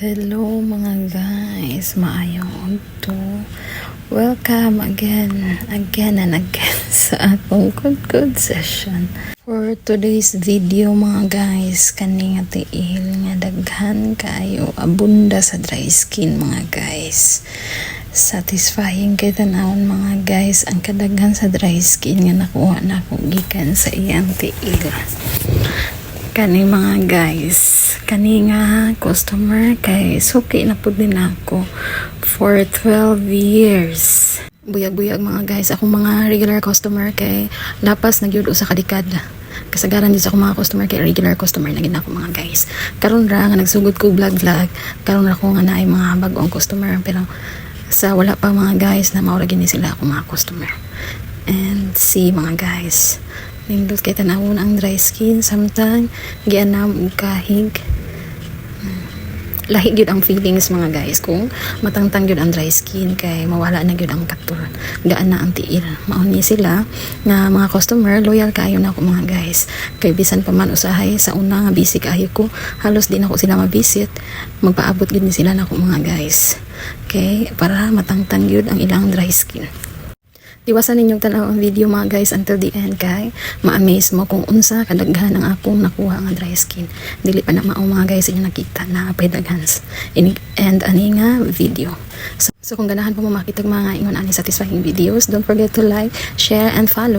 Hello mga guys, maayong to. Welcome again, again and again sa akong good good session. For today's video mga guys, kani nga tiil nga daghan kayo abunda sa dry skin mga guys. Satisfying kay tanawon mga guys ang kadaghan sa dry skin nga nakuha na gikan sa iyang tiil kani mga guys kani nga customer kay suki na pud din ako for 12 years. Buyag-buyag mga guys akong mga regular customer kay lapas nagyud sa kadikad kasagaran din sa akong mga customer kay regular customer na ako mga guys. Karon ra nga nagsugod ko vlog vlog karon ra ko nga naay mga bag-ong customer. Pero sa wala pa mga guys na maura gini sila ako mga customer. And see mga guys nindot kay tanawon ang dry skin samtang gianam og kahig. Lahi gyud ang feelings mga guys. Kung matangtang gyud ang dry skin kay mawala na gyud ang katur gaan na ang tiil. Mao ni sila nga mga customer loyal kaayo na ako mga guys. Kay bisan pa man usahay sa una nga busy kaayo ko halos di na ko sila mabisit. Magpaabot gyud ni sila na ako mga guys. Kay para matangtang gyud ang ilang dry skin Diwasan ninyong tanaw ang video mga guys until the end kay ma-amaze mo kung unsa kadaghan ang akong nakuha nga dry skin. Dili pa na mao mga guys inyo nakita na pay daghans. And ani nga video. So, so kung ganahan po mo makita mga ingon ani satisfying videos, don't forget to like, share and follow.